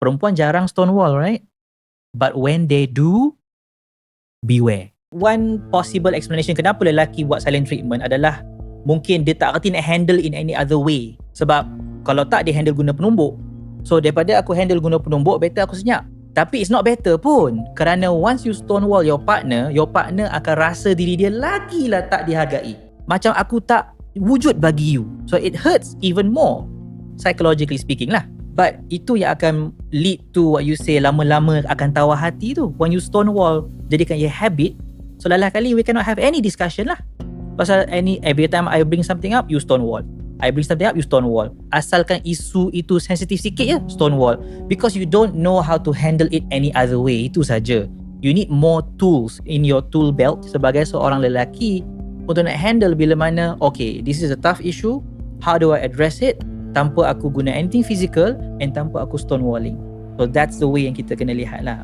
perempuan jarang stonewall right? But when they do beware. One possible explanation kenapa lelaki buat silent treatment adalah mungkin dia tak reti nak handle in any other way. Sebab kalau tak dia handle guna penumbuk. So daripada aku handle guna penumbuk better aku senyap. Tapi it's not better pun. Kerana once you stonewall your partner your partner akan rasa diri dia lagi lah tak dihargai. Macam aku tak wujud bagi you. So it hurts even more psychologically speaking lah but itu yang akan lead to what you say lama-lama akan tawar hati tu when you stonewall jadikan ia habit So lain kali we cannot have any discussion lah. Pasal any every time I bring something up, you stonewall. I bring something up, you stonewall. Asalkan isu itu sensitif sikit ya, stonewall. Because you don't know how to handle it any other way. Itu saja. You need more tools in your tool belt sebagai seorang lelaki untuk nak handle bila mana, okay, this is a tough issue. How do I address it? Tanpa aku guna anything physical and tanpa aku stonewalling. So that's the way yang kita kena lihat lah.